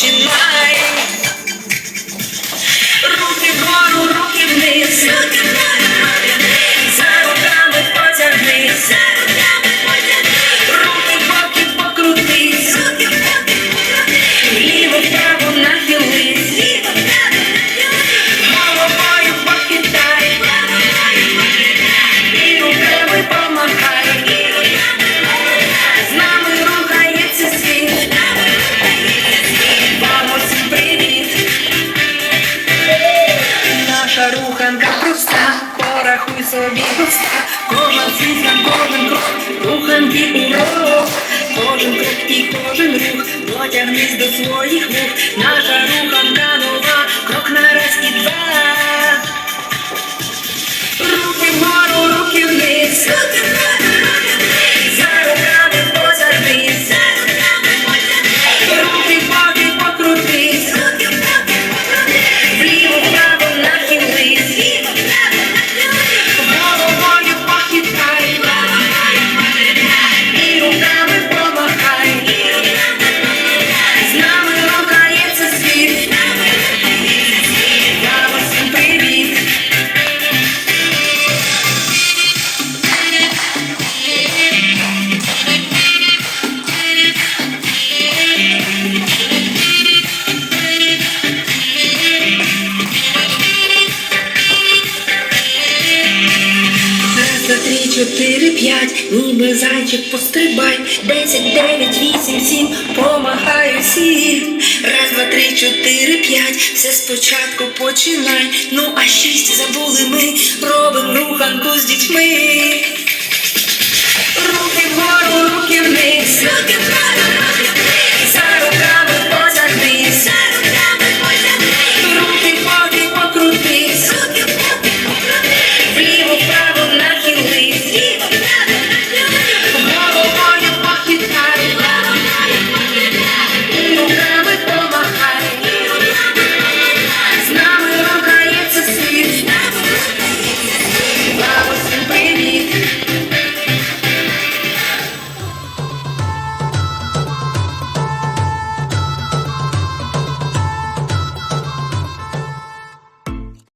She просто кожен крок, і кожен рух Дотягнись до своїх рух, наша рух чотири, п'ять, ніби зайчик пострибай, десять, дев'ять, вісім, сім, помагаю всім. Раз, два, три, чотири, п'ять, все спочатку починай. Ну а шість забули ми, робим руханку з дітьми.